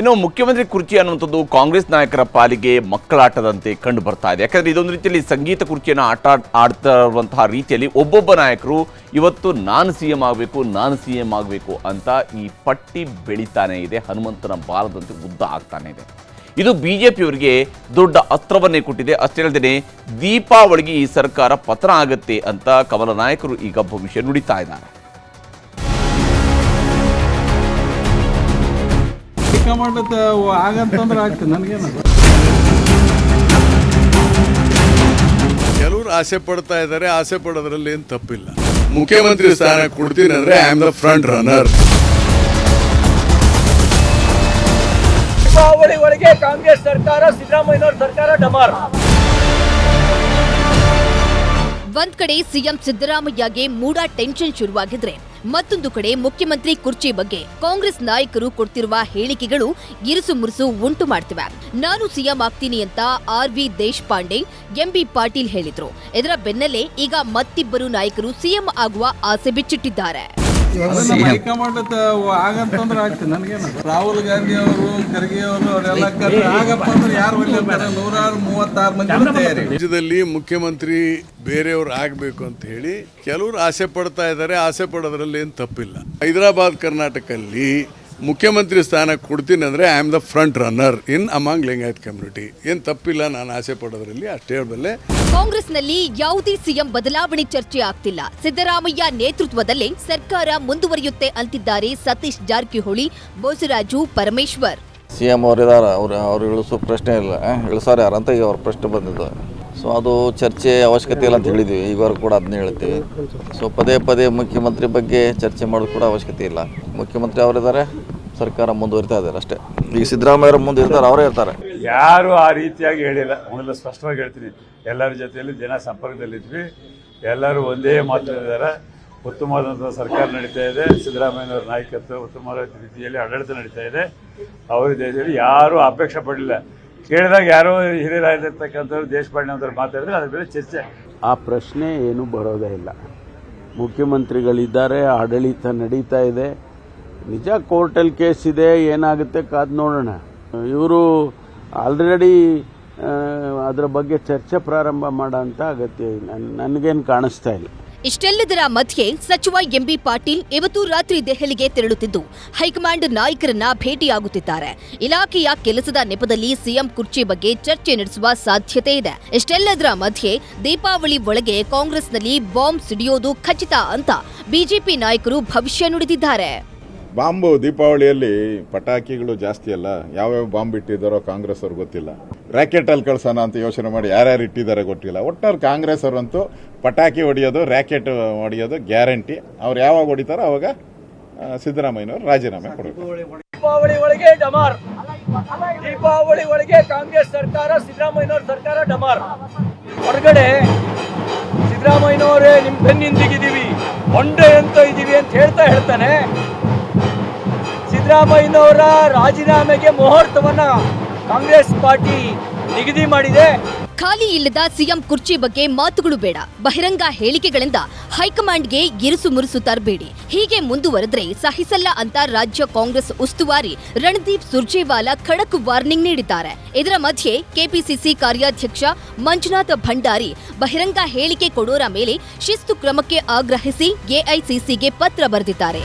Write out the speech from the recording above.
ಇನ್ನು ಮುಖ್ಯಮಂತ್ರಿ ಕುರ್ಚಿ ಅನ್ನುವಂಥದ್ದು ಕಾಂಗ್ರೆಸ್ ನಾಯಕರ ಪಾಲಿಗೆ ಮಕ್ಕಳಾಟದಂತೆ ಕಂಡು ಬರ್ತಾ ಇದೆ. ಯಾಕಂದ್ರೆ ಇದೊಂದು ರೀತಿಯಲ್ಲಿ ಸಂಗೀತ ಕುರ್ಚಿಯನ್ನು ಆಟ, ಆಡ್ತಾ ಇರುವಂತಹ ರೀತಿಯಲ್ಲಿ ಒಬ್ಬೊಬ್ಬ ನಾಯಕರು ಇವತ್ತು ನಾನು ಸಿ ಎಂ ಆಗಬೇಕು, ನಾನು ಸಿ ಎಂ ಆಗಬೇಕು ಅಂತ ಈ ಪಟ್ಟಿ ಬೆಳೀತಾನೆ ಇದೆ. ಹನುಮಂತನ ಬಾಲದಂತೆ ಉದ್ದ ಆಗ್ತಾನೆ ಇದೆ. ಇದು ಬಿ ಜೆ ಪಿಯವರಿಗೆ ದೊಡ್ಡ ಅಸ್ತ್ರವನ್ನೇ ಕೊಟ್ಟಿದೆ. ಅಷ್ಟೇ ಅಲ್ಲದೆ ದೀಪಾವಳಿಗೆ ಈ ಸರ್ಕಾರ ಪತನ ಆಗುತ್ತೆ ಅಂತ ಕಮಲ ನಾಯಕರು ಈಗ ಭವಿಷ್ಯ ನುಡಿತಾ ಇದ್ದಾರೆ. ಮಾಡತ್ತ ಆಗಂತಂದ್ರೆ ಆಗ್ತದೆ ನನಗೇನು ಕೆಲವರು ಆಸೆ ಪಡ್ತಾ ಇದ್ದಾರೆ ಆಸೆ ಪಡೋದ್ರಲ್ಲಿ ಏನು ತಪ್ಪಿಲ್ಲ. ಮುಖ್ಯಮಂತ್ರಿ ಸ್ಥಾನ ಕೊಡ್ತೀನಿ ಅಂದ್ರೆ I am the front runner Deepavali ಒಳಗೆ ಕಾಂಗ್ರೆಸ್ ಸರ್ಕಾರ ಸಿದ್ದರಾಮಯ್ಯನವ್ರ ಸರ್ಕಾರ ಡಮಾರ್. ಒಂದ್ ಕಡೆ ಸಿಎಂ ಸಿದ್ದರಾಮಯ್ಯಗೆ ಮೂಡ ಟೆನ್ಷನ್ ಶುರುವಾಗಿದ್ರೆ ಮತ್ತೊಂದು ಕಡೆ ಮುಖ್ಯಮಂತ್ರಿ ಕುರ್ಚಿ ಬಗ್ಗೆ ಕಾಂಗ್ರೆಸ್ ನಾಯಕರು ಕೊಡ್ತಿರುವ ಹೇಳಿಕೆಗಳು ಇರುಸು ಮುರುಸು ಉಂಟು ಮಾಡ್ತಿವೆ. ನಾನು ಸಿಎಂ ಆಗ್ತೀನಿ ಅಂತ R V Deshpande MB Patil ಹೇಳಿದ್ರು. ಇದರ ಬೆನ್ನಲ್ಲೇ ಈಗ ಮತ್ತಿಬ್ಬರು ನಾಯಕರು ಸಿಎಂ ಆಗುವ ಆಸೆ ಬಿಚ್ಚಿಟ್ಟಿದ್ದಾರೆ. ಹೈಕಮಾಂಡ್ ಆಗಂತಂದ್ರೆ ಆಗ್ತದೆ. ನನಗೇನು? ರಾಹುಲ್ ಗಾಂಧಿ ಅವರು ಖರ್ಗೆ ಅವರು ಅವರೆಲ್ಲ ಆಗಪ್ಪ ಅಂದ್ರೆ ಯಾರು ಒಳ್ಳೆ ನೂರಾರು ಮೂವತ್ತಾರು ಮಂದಿ ತಯಾರಿ ರಾಜ್ಯದಲ್ಲಿ ಮುಖ್ಯಮಂತ್ರಿ ಬೇರೆಯವ್ರು ಆಗಬೇಕು ಅಂತ ಹೇಳಿ ಕೆಲವರು ಆಸೆ ಪಡ್ತಾ ಇದ್ದಾರೆ. ಆಸೆ ಪಡೋದ್ರಲ್ಲಿ ಏನು ತಪ್ಪಿಲ್ಲ. ಹೈದರಾಬಾದ್ ಕರ್ನಾಟಕಲ್ಲಿ ಮುಖ್ಯಮಂತ್ರಿ ಸ್ಥಾನ ಕೊಡ್ತೀನಿ ಅಂದರೆ I am the front runner in among Lingayat community ಏನು ತಪ್ಪಿಲ್ಲ ನಾನು ಆಸೆ ಪಡೋದ್ರಲ್ಲಿ ಅಷ್ಟೇ ಹೇಳಬಲ್ಲೆ ಕಾಂಗ್ರೆಸ್ನಲ್ಲಿ ಯಾವುದೇ ಸಿಎಂ ಬದಲಾವಣೆ ಚರ್ಚೆ ಆಗ್ತಿಲ್ಲ. ಸಿದ್ದರಾಮಯ್ಯ ನೇತೃತ್ವದಲ್ಲಿ ಸರ್ಕಾರ ಮುಂದುವರಿಯುತ್ತೆ ಅಂತಿದ್ದಾರೆ ಸತೀಶ್ ಜಾರಕಿಹೊಳಿ ಬೋಸರಾಜು ಪರಮೇಶ್ವರ್. ಸಿಎಂ ಅವರಿದ್ದಾರೆ ಅವ್ರು ಇದಾರೆ ಅವ್ರು ಅವ್ರು ಇಳಿಸೋ ಪ್ರಶ್ನೆ ಇಲ್ಲ. ಇಳಿಸೋರು ಯಾರಂತ ಈಗ ಅವ್ರ ಪ್ರಶ್ನೆ ಬಂದಿದ್ದು. ಸೊ ಅದು ಚರ್ಚೆ ಅವಶ್ಯಕತೆ ಇಲ್ಲ ಅಂತ ಹೇಳಿದ್ವಿ. ಈವರೆಗೂ ಕೂಡ ಅದನ್ನ ಹೇಳ್ತೀವಿ. ಸೊ ಪದೇ ಪದೇ ಮುಖ್ಯಮಂತ್ರಿ ಬಗ್ಗೆ ಚರ್ಚೆ ಮಾಡೋದು ಕೂಡ ಅವಶ್ಯಕತೆ ಇಲ್ಲ. ಮುಖ್ಯಮಂತ್ರಿ ಅವರಿದ್ದಾರೆ ಸರ್ಕಾರ ಮುಂದುವರಿತಾ ಇದ್ದಾರೆ ಅಷ್ಟೇ. ಈಗ ಸಿದ್ದರಾಮಯ್ಯವ್ರು ಮುಂದೆ ಇರ್ತಾರೆ, ಅವರೇ ಇರ್ತಾರೆ. ಯಾರು ಆ ರೀತಿಯಾಗಿ ಹೇಳಿಲ್ಲ. ಮೊದಲು ಸ್ಪಷ್ಟವಾಗಿ ಹೇಳ್ತೀನಿ. ಎಲ್ಲರ ಜೊತೆಯಲ್ಲಿ ಜನ ಸಂಪರ್ಕದಲ್ಲಿದ್ವಿ. ಎಲ್ಲರೂ ಒಂದೇ ಮಾತನಾಡಿದ್ದಾರೆ ಉತ್ತಮವಾದಂಥ ಸರ್ಕಾರ ನಡೀತಾ ಇದೆ. ಸಿದ್ದರಾಮಯ್ಯನವರ ನಾಯಕತ್ವ ಉತ್ತಮವಾದ ರೀತಿಯಲ್ಲಿ ಆಡಳಿತ ನಡೀತಾ ಇದೆ. ಅವರ ದೇಶದಲ್ಲಿ ಯಾರೂ ಅಪೇಕ್ಷೆ ಪಡಲಿಲ್ಲ. ಕೇಳಿದಾಗ ಯಾರೋ ಹಿರಿಯರಾಗಿರ್ತಕ್ಕಂಥವ್ರು ದೇಶಪಾಂಡೆ ಅಂತ ಮಾತಾಡಿದ್ರೆ ಅದ್ರ ಮೇಲೆ ಚರ್ಚೆ. ಆ ಪ್ರಶ್ನೆ ಏನು ಬರೋದೇ ಇಲ್ಲ. ಮುಖ್ಯಮಂತ್ರಿಗಳಿದ್ದಾರೆ, ಆಡಳಿತ ನಡೀತಾ ಇದೆ. ನಿಜ ಕೋರ್ಟಲ್ಲಿ ಕೇಸ್ ಇದೆ, ಏನಾಗುತ್ತೆ ಕಾದು ನೋಡೋಣ. ಇವರು ಆಲ್ರೆಡಿ ಅದರ ಬಗ್ಗೆ ಚರ್ಚೆ ಪ್ರಾರಂಭ ಮಾಡೋ ಅಂತ ಅಗತ್ಯ ನನ್- ನನಗೇನು ಕಾಣಿಸ್ತಾ ಇಲ್ಲ. ಇಷ್ಟೆಲ್ಲದರ ಮಧ್ಯೆ ಸಚಿವ ಎಂಬಿ ಪಾಟೀಲ್ ಇವತ್ತು ರಾತ್ರಿ ದೆಹಲಿಗೆ ತೆರಳುತ್ತಿದ್ದು, ಹೈಕಮಾಂಡ್ ನಾಯಕರನ್ನ ಭೇಟಿಯಾಗುತ್ತಿದ್ದಾರೆ. ಇಲಾಖೆಯ ಕೆಲಸದ ನೆಪದಲ್ಲಿ ಸಿಎಂ ಕುರ್ಚಿ ಬಗ್ಗೆ ಚರ್ಚೆ ನಡೆಸುವ ಸಾಧ್ಯತೆ ಇದೆ. ಇಷ್ಟೆಲ್ಲದರ ಮಧ್ಯೆ ದೀಪಾವಳಿ ಒಳಗೆ ಕಾಂಗ್ರೆಸ್ನಲ್ಲಿ ಬಾಂಬ್ ಸಿಡಿಯೋದು ಖಚಿತ ಅಂತ ಬಿಜೆಪಿ ನಾಯಕರು ಭವಿಷ್ಯ ನುಡಿದಿದ್ದಾರೆ. ಬಾಂಬು ದೀಪಾವಳಿಯಲ್ಲಿ ಪಟಾಕಿಗಳು ಜಾಸ್ತಿ ಅಲ್ಲ. ಯಾವ್ಯಾವ ಬಾಂಬ್ ಇಟ್ಟಿದ್ದಾರೋ ಕಾಂಗ್ರೆಸ್ ಅವ್ರು ಗೊತ್ತಿಲ್ಲ. ರ್ಯಾಕೆಟ್ ಅಲ್ಲಿ ಕಳ್ಸೋಣ ಅಂತ ಯೋಚನೆ ಮಾಡಿ ಯಾರ್ಯಾರು ಇಟ್ಟಿದ್ದಾರೆ ಗೊತ್ತಿಲ್ಲ. ಒಟ್ಟಾರೆ ಕಾಂಗ್ರೆಸ್ ಅವರಂತೂ ಪಟಾಕಿ ಹೊಡೆಯೋದು ರ್ಯಾಕೆಟ್ ಹೊಡೆಯೋದು ಗ್ಯಾರಂಟಿ ಅವ್ರು ಯಾವಾಗ ಹೊಡಿತಾರೋ ಅವಾಗ ಸಿದ್ದರಾಮಯ್ಯವರು ಸಿದ್ದರಾಮಯ್ಯನವರು ರಾಜೀನಾಮೆ ಕೊಡಬೇಕು. ದೀಪಾವಳಿ ಒಳಗೆ ಡಮಾರ್. ದೀಪಾವಳಿ ಒಳಗೆ ಕಾಂಗ್ರೆಸ್ ಸರ್ಕಾರ, ಸಿದ್ದರಾಮಯ್ಯನವ್ರ ಸರ್ಕಾರ ಡಮಾರ್. ಹೊರಗಡೆ ಸಿದ್ದರಾಮಯ್ಯನವರೇ, ನಿಮ್ ಬೆನ್ನಿಂದಿಗಿದ್ದೀವಿ. ಒಂಡೆ ಅಂತ ಇದ್ದೀವಿ ಅಂತ ಹೇಳ್ತಾ ಹೇಳ್ತಾನೆ. ಸಿದ್ದರಾಮಯ್ಯನವರ ರಾಜೀನಾಮೆಗೆ ಮುಹೂರ್ತವನ್ನ ಕಾಂಗ್ರೆಸ್ ಪಾರ್ಟಿ ನಿಗದಿ ಮಾಡಿದೆ. ಖಾಲಿ ಇಲ್ಲದ ಸಿಎಂ ಕುರ್ಚಿ ಬಗ್ಗೆ ಮಾತುಗಳು ಬೇಡ. ಬಹಿರಂಗ ಹೇಳಿಕೆಗಳಿಂದ ಹೈಕಮಾಂಡ್ಗೆ ಇರುಸು ಮುರುಸು ತರಬೇಡಿ. ಹೀಗೆ ಮುಂದುವರೆದ್ರೆ ಸಹಿಸಲ್ಲ ಅಂತ ರಾಜ್ಯ ಕಾಂಗ್ರೆಸ್ ಉಸ್ತುವಾರಿ ರಣದೀಪ್ ಸುರ್ಜೇವಾಲಾ ಖಡಕ್ ವಾರ್ನಿಂಗ್ ನೀಡಿದ್ದಾರೆ. ಇದರ ಮಧ್ಯೆ ಕೆಪಿಸಿಸಿ ಕಾರ್ಯಾಧ್ಯಕ್ಷ ಮಂಜುನಾಥ ಭಂಡಾರಿ ಬಹಿರಂಗ ಹೇಳಿಕೆ ಕೊಡೋರ ಮೇಲೆ ಶಿಸ್ತು ಕ್ರಮಕ್ಕೆ ಆಗ್ರಹಿಸಿ ಎಐಸಿಸಿಗೆ ಪತ್ರ ಬರೆದಿದ್ದಾರೆ.